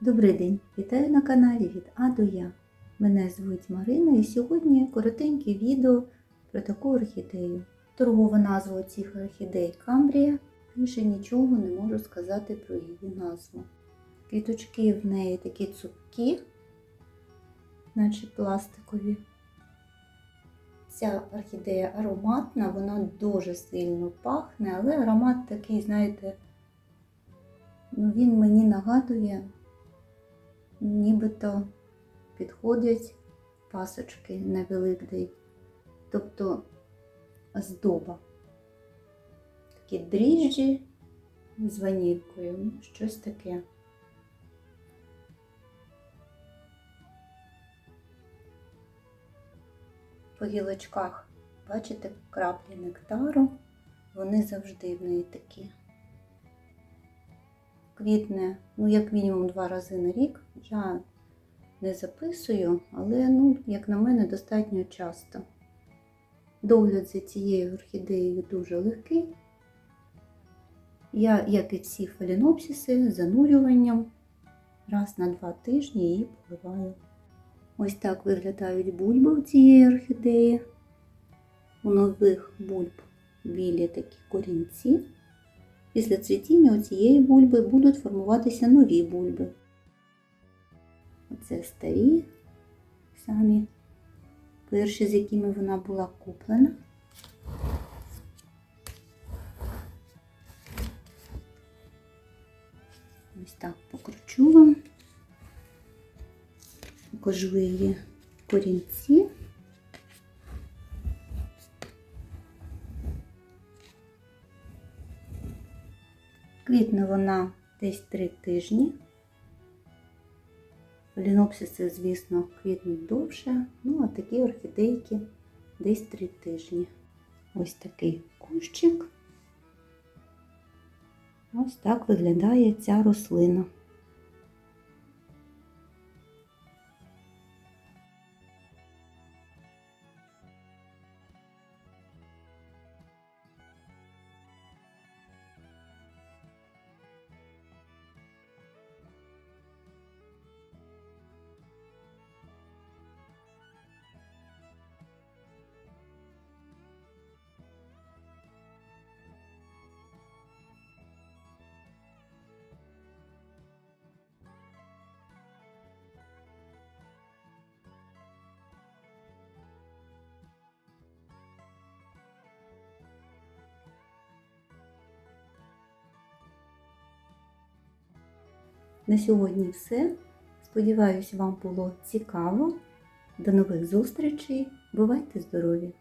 Добрий день! Вітаю на каналі від А до Я. Мене звуть Марина і сьогодні коротеньке відео про таку орхідею. Торгова назва цих орхідей Камбрія. Більше нічого не можу сказати про її назву. Квіточки в неї такі цупкі, наче пластикові. Ця орхідея ароматна, вона дуже сильно пахне, але аромат такий, знаєте, ну він мені нагадує нібито підходять пасочки на Великдень, тобто здоба. Такі дріжджі з ванількою, щось таке. По гілочках, бачите, краплі нектару, вони завжди в неї такі квітне, ну, як мінімум два рази на рік. Я не записую, але, ну, як на мене, достатньо часто. Догляд за цією орхідеєю дуже легкий. Я, як і всі фалінопсиси, занурюванням раз на два тижні її поливаю. Ось так виглядають бульби у цієї орхідеї. У нових бульб білі такі корінці. Після цвітіння у цієї бульби будуть формуватися нові бульби. Оце старі, самі перші, з якими вона була куплена. Ось так покручу вам. Покажу її корінці. Квітне вона десь три тижні. Лінопсиси, звісно, квітнуть довше, ну а такі орхідейки десь три тижні. Ось такий кущик. Ось так виглядає ця рослина. На сьогодні все. Сподіваюсь, вам було цікаво. До нових зустрічей. Бувайте здорові!